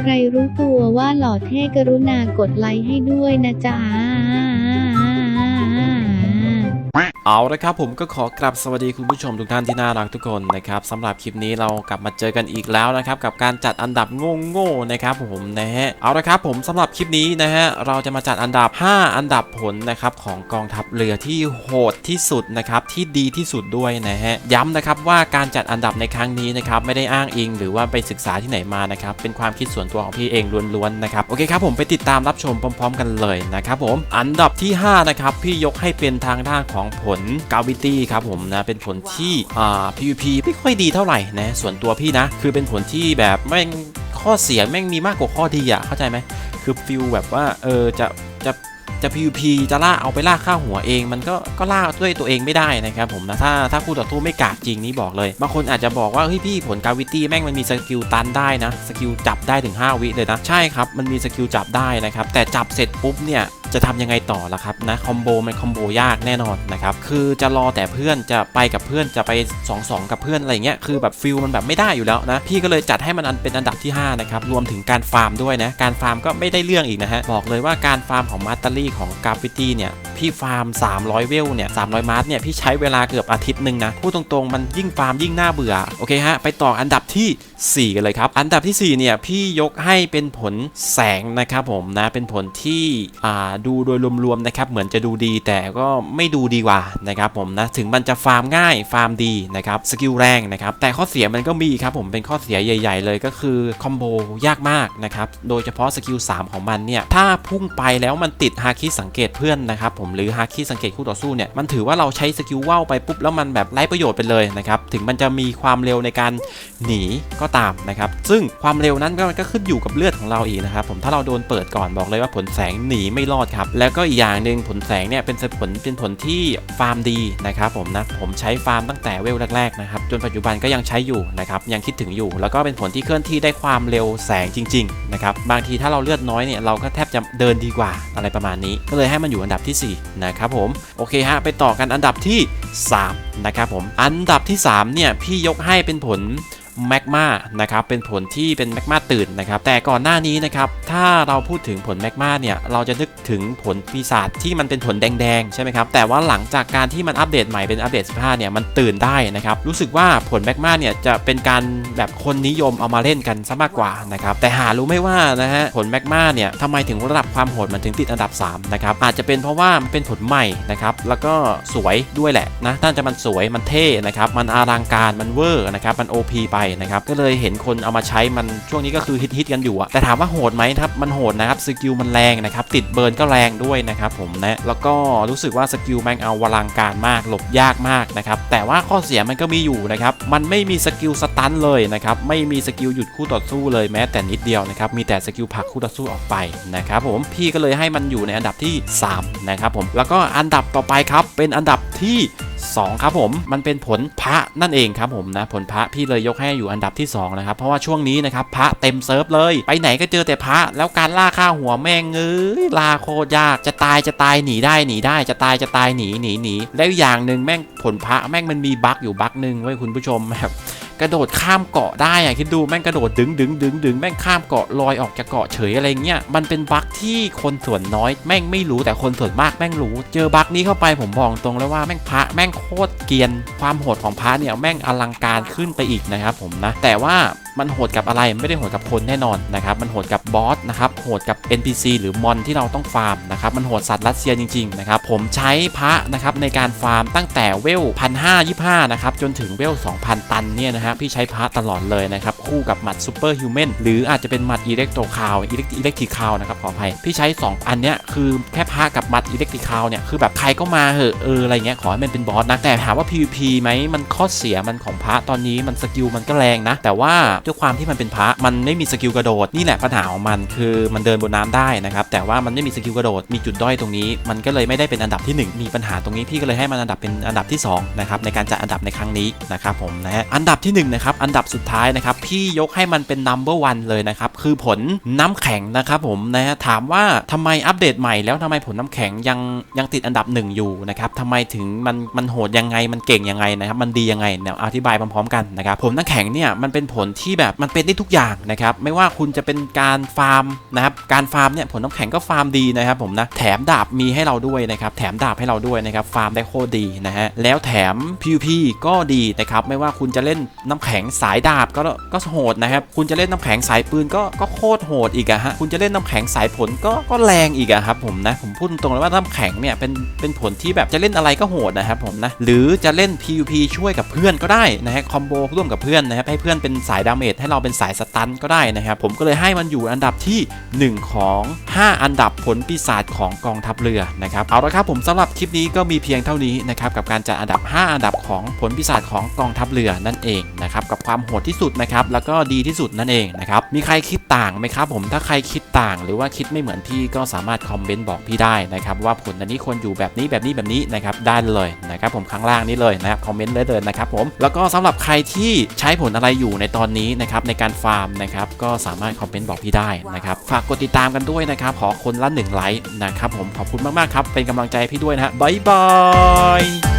ใครรู้ตัวว่าหล่อเท่กรุณากดไลค์ให้ด้วยนะจ๊ะ เอาละครับผมก็ขอกลับสวัสดีคุณผู้ชมทุกท่านที่น่ารักทุกคนนะครับสำหรับคลิปนี้เรากลับมาเจอกันอีกแล้วนะครับกับการจัดอันดับโง่ๆนะครับผมนะฮะเอาละครับผมสำหรับคลิปนี้นะฮะเราจะมาจัดอันดับ 5 อันดับผลนะครับของกองทัพเรือที่โหดที่สุดนะครับที่ดีที่สุดด้วยนะฮะย้ำนะครับว่าการจัดอันดับในครั้งนี้นะครับไม่ได้อ้างอิง หรือว่าไปศึกษาที่ไหนมานะครับเป็นความคิดส่วนตัวของพี่เองล้วนๆนะครับโอเคครับผมไปติดตามรับชมพร้อม ๆ กันเลยนะครับผมอันดับที่ห้านะครับพี่ยกให้เป็นทางด้านของผลกาวิตี้ครับผมนะเป็นผลที่อ่า PVP ไม่ค่อยดีเท่าไหร่นะส่วนตัวพี่นะ คือเป็นผลที่แบบแม่งข้อเสียแม่งมีมากกว่าข้อดีอะเข้าใจไหมคือฟิลแบบว่าเออจะจะ จะ PVP จะล่าเอาไปล่าค่าหัวเอง มันก็ก็ล่าด้วยตัวเองไม่ได้นะครับผมนะถ้าถ้าคู่ต่อสู้ไม่กากจริงนี่บอกเลยบางคนอาจจะบอกว่าเฮ้ยพี่ผลกาวิตี้แม่งมันมีสกิลตันได้นะสกิลจับได้ถึง 5 วิเลยนะใช่ครับมันมีสกิลจับได้นะครับแต่จับเสร็จปุ๊บเนี่ยจะทำยังไงต่อล่ะครับนะคอมโบมันคอมโบยากแน่นอนนะครับคือจะรอแต่เพื่อนจะไปกับเพื่อนจะไป2อสกับเพื่อนอะไรเงี้ยคือแบบฟิลมันแบบไม่ได้อยู่แล้วนะพี่ก็เลยจัดให้มันอันเป็นอันดับที่5นะครับรวมถึงการฟาร์มด้วยนะการฟาร์มก็ไม่ได้เรื่องอีกนะฮะบอกเลยว่าการฟาร์มของมาตารี่ของกราฟฟิตี้เนี่ยพี่ฟาร์ม 300 เวลเนี่ย300 มาร์เนี่ยพี่ใช้เวลาเกือบอาทิตย์หนึ่งนะพูดตรงๆมันยิ่งฟาร์มยิ่งน่าเบื่อ โอเคฮะ ไปต่ออันดับที่ 4 กันเลยครับ อันดับที่ 4 เนี่ย พี่ยกให้เป็นผลแสงนะครับผมนะ เป็นผลที่ดูโดยรวมๆนะครับ เหมือนจะดูดีแต่ก็ไม่ดูดีกว่านะครับผมนะ ถึงมันจะฟาร์มง่ายฟาร์มดีนะครับ สกิลแรงนะครับ แต่ข้อเสียมันก็มีครับผม เป็นข้อเสียใหญ่ ๆ เลยก็คือคอมโบยากมากนะครับ โดยเฉพาะสกิล3ของมันเนี่ย ถ้าพุ่งไปแล้วมันติดฮาคิสังเกตเพื่อนนะครับผมหรือฮาคิสังเกตคู่ต่อสู้เนี่ยมันถือว่าเราใช้สกิลว่าวไปปุ๊บแล้วมันแบบไร้ประโยชน์ไปเลยนะครับถึงมันจะมีความเร็วในการหนีก็ตามนะครับซึ่งความเร็วนั้นก็มันก็ขึ้นอยู่กับเลือดของเราอีกนะครับผมถ้าเราโดนเปิดก่อนบอกเลยว่าผลแสงหนีไม่รอดครับแล้วก็อีกอย่างหนึ่งผลแสงเนี่ยเป็นผลเป็นผลที่ฟาร์มดีนะครับผมนะผมใช้ฟาร์มตั้งแต่เวลแรกๆนะครับจนปัจจุบันก็ยังใช้อยู่นะครับยังคิดถึงอยู่ แล้วก็เป็นผลที่เคลื่อนที่ได้ความเร็วแสงจริงๆนะครับบางทีถ้าเราเลือดน้อยเนี่ยเราก็แทบจะเดินดีกว่าอะไรประมาณนี้ก็เลยให้มันอยู่อันดับที่ 4 นะครับผมโอเคฮะไปต่อกันอันดับที่ 3 นะครับผมอันดับที่ 3 เนี่ย พี่ยกให้เป็นผลแมกมานะครับเป็นผลที่เป็นแมกมา ตื่นนะครับ แต่ก่อนหน้านี้นะครับ ถ้าเราพูดถึงผลแมกมาเนี่ย เราจะนึกถึงผลปีศาจที่มันเป็นผลแดงๆ ใช่ไหมครับ แต่ว่าหลังจากการที่มันอัปเดตใหม่เป็นอัปเดต 15 เนี่ย มันตื่นได้นะครับ รู้สึกว่าผลแมกมาเนี่ยจะเป็นการแบบคนนิยมเอามาเล่นกันซะมากกว่านะครับ แต่หารู้ไม่ว่านะฮะผลแมกมาเนี่ยทำไมถึงระดับความโหดมันถึงติดอันดับ 3 นะครับ อาจจะเป็นเพราะว่ามันเป็นผลใหม่นะครับ แล้วก็สวยด้วยแหละนะน่าจะมันสวยมันเท่นะครับ มันอลังการมันเวอร์นะครับ มัน OP ไปนะครับ ก็เลยเห็นคนเอามาใช้มันช่วงนี้ก็คือฮิตฮิตๆกันอยู่อะแต่ถามว่าโหดไหมครับมันโหดนะครับสกิลมันแรงนะครับติดเบิร์นก็แรงด้วยนะครับผมนะแล้วก็รู้สึกว่าสกิลแมงเอาวลังการมากหลบยากมากนะครับแต่ว่าข้อเสียมันก็มีอยู่นะครับมันไม่มีสกิลสตันเลยนะครับไม่มีสกิลหยุดคู่ต่อสู้เลยแม้แต่นิดเดียวนะครับมีแต่สกิลผลักคู่ต่อสู้ออกไปนะครับผมพี่ก็เลยให้มันอยู่ในอันดับที่ 3 นะครับผมแล้วก็อันดับต่อไปครับเป็นอันดับที่ 2 ครับผม มันเป็นผลพระนั่นเองครับผมนะ ผลพระพี่เลยยกให้อยู่อันดับที่2นะครับ เพราะว่าช่วงนี้นะครับพระเต็มเซิร์ฟเลย ไปไหนก็เจอแต่พระ แล้วการล่าค่าหัวแม่งเอ้ยล่าโคตรยาก จะตายจะตายหนีได้หนีได้ จะตายจะตายหนีหนีหนีแล้วอย่างหนึ่งแม่งผลพระแม่งมันมีบั๊กอยู่บั๊กหนึ่งไว้คุณผู้ชมแบบ กระโดดข้ามเกาะได้อะคิดดูแม่งกระโดดดึงดึงดึงดึงแม่งข้ามเกาะลอยออกจากเกาะเฉยอะไรเงี้ยมันเป็นบั๊กที่คนส่วนน้อยแม่งไม่รู้แต่คนส่วนมากแม่งรู้ เจอบั๊กนี้เข้าไปผมบอกตรงเลยว่าแม่งพระแม่งโคตรเกียน ความโหดของพระเนี่ยแม่งอลังการขึ้นไปอีกนะครับผมนะแต่ว่ามันโหดกับอะไรไม่ได้โหดกับคนแน่นอนนะครับมันโหดกับบอสนะครับโหดกับ NPC หรือมอนที่เราต้องฟาร์มนะครับมันโหดสัตว์รัสเซียจริงๆนะครับผมใช้พระนะครับในการฟาร์มตั้งแต่เวลพันห้ายี่ห้านะครับจนถึงเวล 2,000 ตันเนี่ยนะฮะพี่ใช้พระตลอดเลยนะครับคู่กับหมัดซูเปอร์ฮิวแมนหรืออาจจะเป็นหมัดอิเล็กโตคาวอิเล็กอิเล็กทริคาวนะครับขออภัยพี่ใช้ 2 อันเนี้ยคือแค่พระกับหมัดอิเล็กทริคาวเนี่ยคือแบบใครก็มาเหอะเอออะไรเงี้ยขอให้มันเป็นบอสนะแต่ถามว่า PVP ไหมมันข้อเสียมันของพระตอนนี้มันสกิลมันก็แรงนะแต่ว่าด้วยความที่มันเป็นพระมันไม่มีสกิลกระโดดนี่แหละปัญหาของมันคือมันเดินบนน้ำได้นะครับแต่ว่ามันไม่มีสกิลกระโดดมีจุดด้อยตรงนี้ มันก็เลยไม่ได้เป็นอันดับที่หนึ่งมีปัญหาตรงนี้พี่ก็เลยให้มันอันดับเป็นอันดับที่สองนะครับในการจัดอันดับในครั้งนี้นะครับผมนะฮะอันดับที่หนึ่งนะครับอันดับสุดท้ายนะครับพี่ยกให้มันเป็น number one เลยนะครับคือผลน้ำแข็งนะครับผมนะฮะถามว่าทำไมอัปเดตใหม่แล้วทำไมผลน้ำแข็งยังยังติดอันดับหนึ่งอยู่นะครับทำไมถึงมันมันโหดยังไงมันเก่งยังไงนะครับมันดียังไงเนี่ยอธิบายพร้อมๆกันนะครับผมน้ำแข็งเนี่ยมันเป็นผลที่ที่แบบมันเป็นได้ทุกอย่างนะครับไม่ว่าคุณจะเป็นการฟาร์มนะครับการฟาร์มเนี่ยผลน้ำแข็งก็ฟาร์มดีนะครับผมนะแถมดาบมีให้เราด้วยนะครับแถมดาบให้เราด้วยนะครับฟาร์มได้โคตรดีนะฮะแล้วแถม PVP ก็ดีนะครับไม่ว่าคุณจะเล่นน้ำแข็งสายดาบก็ก็โหดนะครับคุณจะเล่นน้ำแข็งสายปืนก็ก็โคตรโหดอีกอะฮะคุณจะเล่นน้ำแข็งสายผลก็ก็แรงอีกอะครับผมนะผมพูดตรงเลยว่าน้ำแข็งเนี่ยเป็นเป็นผลที่แบบจะเล่นอะไรก็โหดนะครับผมนะหรือจะเล่น PVP ช่วยกับเพื่อนก็ได้นะฮะคอมโบร่วมกับเพื่อนนะครับให้เพื่อนเป็นสายดาเมจให้เราเป็นสายสตันก็ได้นะครับ ผมก็เลยให้มันอยู่อันดับที่ 1 ของ 5 อันดับผลปีศาจของกองทัพเรือนะครับเอาละครับผมสำหรับคลิปนี้ก็มีเพียงเท่านี้นะครับกับการจัดอันดับ 5 อันดับของผลปีศาจของกองทัพเรือนั่นเองนะครับกับความโหดที่สุดนะครับแล้วก็ดีที่สุดนั่นเองนะครับมีใครคิดต่างไหมครับผมถ้าใครคิดต่าง หรือว่าคิดไม่เหมือนพี่ก็สามารถคอมเมนต์บอกพี่ได้นะครับว่าผลอันนี้ควรอยู่แบบนี้แบบนี้แบบนี้นะครับได้เลยนะครับผมข้างล่างนี้เลยนะครับคอมเมนต์ได้เลยนะครับผมแล้วก็สำหรับใครที่ใช้ผลอะไรอยู่ในตอนนี้นะครับในการฟาร์มนะครับก็สามารถคอมเมนต์บอกพี่ได้นะครับฝากกดติดตามกันด้วยนะครับขอคนละหนึ่งไลค์นะครับผมขอบคุณมากๆครับเป็นกำลังใจให้พี่ด้วยนะฮะบ๊ายบาย